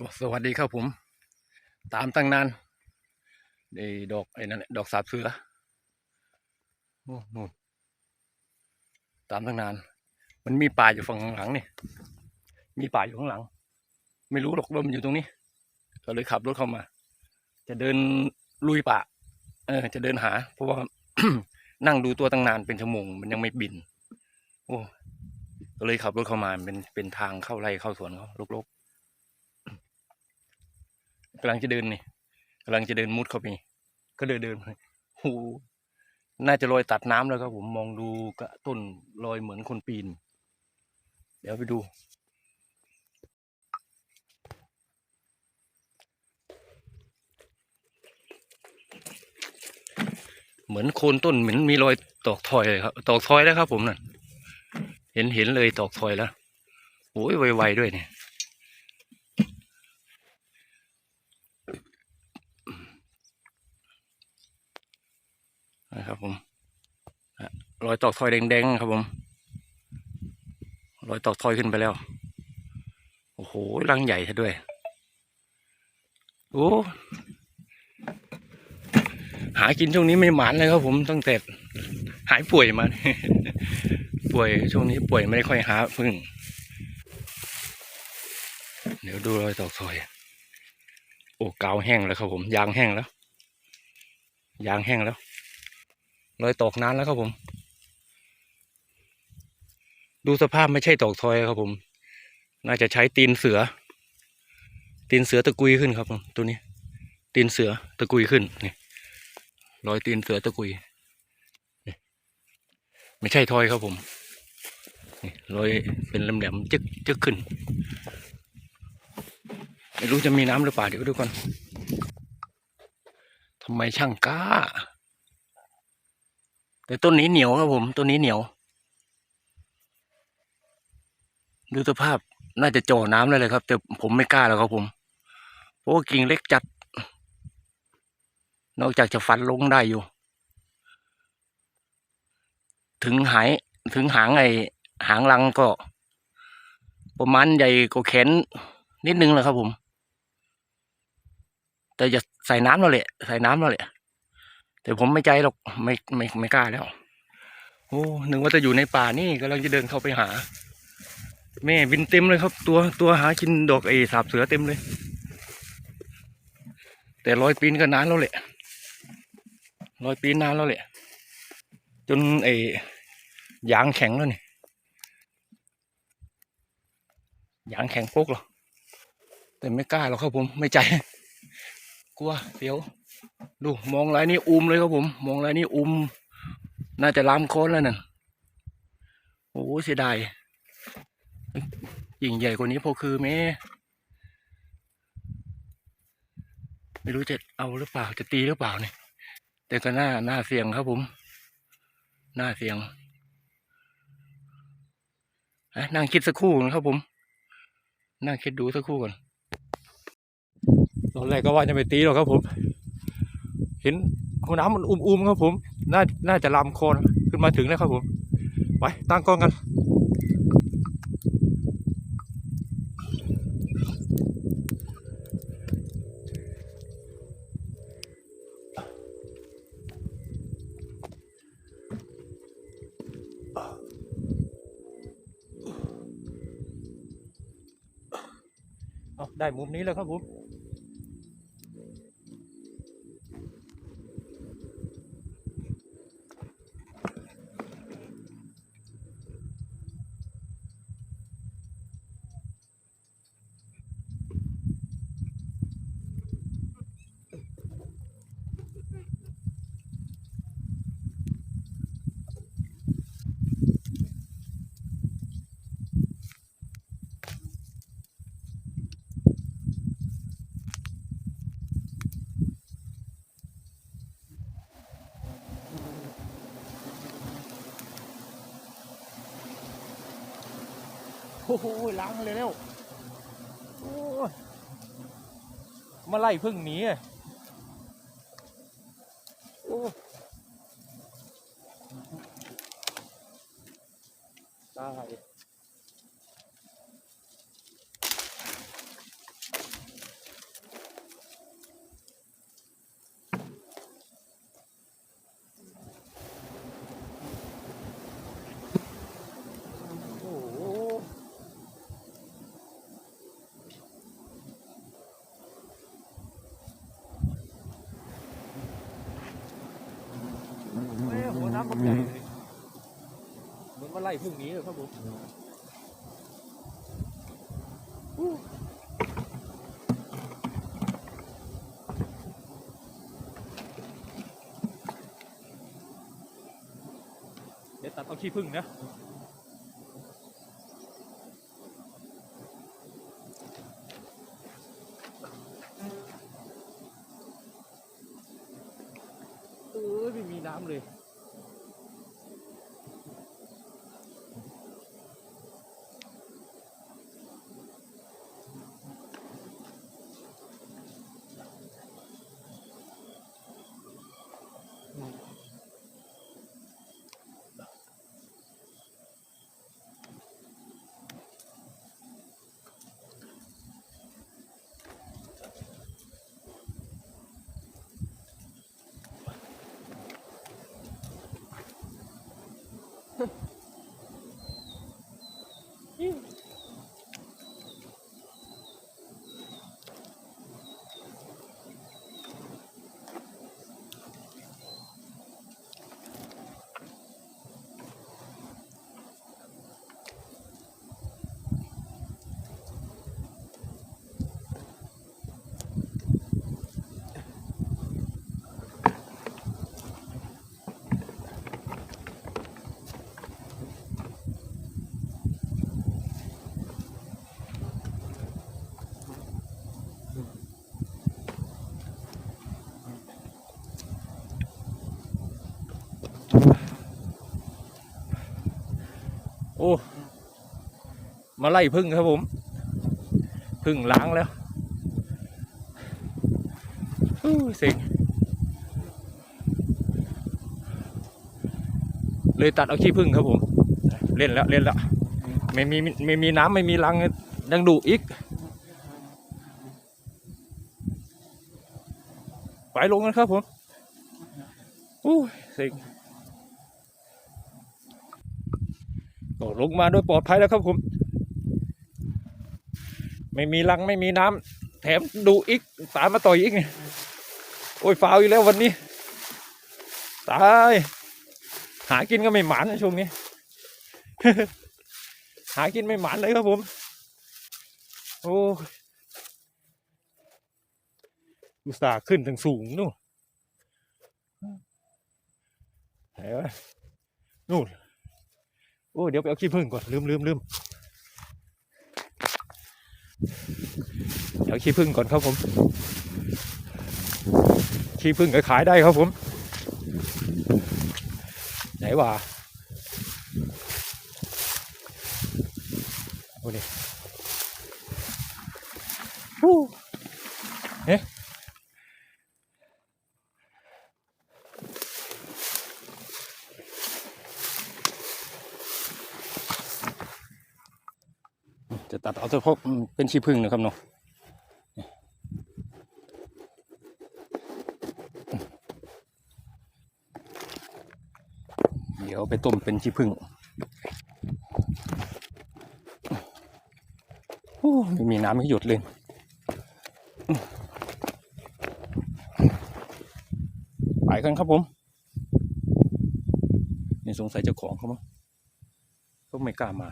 ก็สวัสดีครับผม ตามตั้งนานไอ้ดอกไอ้นั่นแหละดอกสาบเสือโอ้นู่นตามตั้งนาน มันมีป่าอยู่ฝั่งข้างหลังนี่มีป่าอยู่ข้างหลัง ไม่รู้หรอกว่ามันอยู่ตรงนี้ ก็เลยขับรถเข้ามา จะเดินลุยป่า เออ จะเดินหา เพราะว่านั่งดูตัวตั้งนานเป็นชั่วโมง มันยังไม่บิน โอ้ก็เลยขับรถเข้ามาเป็นเป็นทางเข้าไร่เข้าสวนเขาลกๆกำลังจะเดินนี่กำลังจะเดินมุดเข้าไปก็เดินเดินไปโอ้น่าจะลอยตัดน้ำแล้วครับผมมองดูกระต้นลอยเหมือนคนปีน เดี๋ยวไปดู เหมือนโคนต้นเหมือนมีรอยตอกทอยเลยครับ ตอกทอยแล้วครับผมนั่นเห็นเห็นเลยตอกทอยแล้วโอ้ยไวๆด้วยเนี่ย นะครับผมรอยตอกทอยแดงๆครับผมรอยตอกทอยขึ้นไปแล้ว โอ้โหรังใหญ่ซะด้วย โอ้หากินช่วงนี้ไม่หมานเลยครับผมตั้งแต่หายป่วยมา ป่วยช่วงนี้ป่วยไม่ได้ค่อยหาพึ่ง เดี๋ยวดูรอยตอกทอย โอ้กาวแห้งแล้วครับผม ยางแห้งแล้ว ยางแห้งแล้ว รอยตอกนานแล้วครับผม ดูสภาพไม่ใช่ตอกทอยครับผม น่าจะใช้ตีนเสือ ตีนเสือตะกุยขึ้นครับผมตัวนี้ ตีนเสือตะกุยขึ้นนี่รอยตีนเสือตะกุยไม่ใช่ทอยครับผมนี่รอยเป็นแหลมๆจึกจึกขึ้น ไม่รู้จะมีน้ำหรือเปล่าเดี๋ยวดูก่อนทำไมช่างกล้า แต่ต้นนี้เหนียวครับผมต้นนี้เหนียว ดูสภาพน่าจะจ่อน้ำเลยเลยครับ แต่ผมไม่กล้าแล้วครับผมเพราะว่ากิ่งเล็กจัด นอกจากจะฟันลงได้อยู่ ถึงหายถึงหางไอหางรังก็ ประมาณใหญ่กว่าแขนนิดนึงแหละครับผม แต่จะใส่น้ำแล้วแหละใส่น้ำแล้วแหละ แต่ผมไม่ใจหรอกไม่ไม่ไม่กล้าแล้ว โอ้หนึกว่าจะอยู่ในป่านี่กำลังจะเดินเข้าไปหา แม่บินเต็มเลยครับ ตัวตัวหากินดอกเอสาบเสือเต็มเลย แต่ร้อยปีนก็นานแล้วแหละร้อยปีนนานแล้วแหละ จนเอยางแข็งแล้วนี่ยางแข็งโป๊กหรอแต่ไม่กล้าหรอกครับผมไม่ใจ กลัวเสียว ดูมองไรนี่อุ้มเลยครับผม มองไรนี่อุ้มน่าจะลามโค้นแล้วนั่นโอ้เสียดายยิ่งใหญ่กว่านี้พอคือแม่ไม่รู้จะเอาหรือเปล่าจะตีหรือเปล่าเนี่ยแต่ก็น่าน่าเสี่ยงครับผม น่าเสี่ยงนั่งคิดสักครู่นะครับผม นั่งคิดดูสักครู่ก่อนตอนแรกก็ว่าจะไปตีหรอกครับผม เห็นห้องน้ำมันอุ้มๆครับผม น่าน่าจะลามโคลนขึ้นมาถึงแล้วครับผม ไปตั้งกล้องกันได้มุมนี้แล้วครับผม โอ้โหล้างเลยแล้วมาไล่พึ่งหนีอะโอ้ตาย น้ำมันใหญ่เลยเหมือนมา ไล่พรุ่งนี้เลยครับผมเดี๋ยวตัดเอาขี้พึ่งนะ มาไล่พึ่งครับผมพึ่งล้างแล้วอู้เสิงเลยตัดเอาขี้พึ่งครับผม เล่นแล้วเล่นแล้วไม่มีไม่มีน้ำไม่มีรังยังดุอีก ไปลงกันครับผมอู้เสิงก็ลงมาโดยปลอดภัยแล้วครับผม ไม่มีรังไม่มีน้ำแถมดูอีกตามมาต่อยอีกเนี่ยโอ้ยฟาวอีกแล้ววันนี้ ตาย หากินก็ไม่หมานนะช่วงนี้ หากินไม่หมานเลยครับผม โอ้ยอุตส่าห์ขึ้นถึงสูงนู่นไหนวะนู่นโอ้เดี๋ยวไปเอาขี้ผึ้งก่อนลืมลืมลืม เดี๋ยวขี้พึ่งก่อนครับผม ขี้พึ่งก็ขายได้ครับผม ไหนวะโอ้นี่ฮู้เอ๊ จะตัดเอาเฉพาะเป็นขี้ผึ้งนะครับเนาะเดี๋ยวไปต้มเป็นขี้ผึ้งโอ้ไม่มีน้ำให้หยดเลยไปกันครับผมนี่สงสัยเจ้าของเขามั้งเขาไม่กล้ามา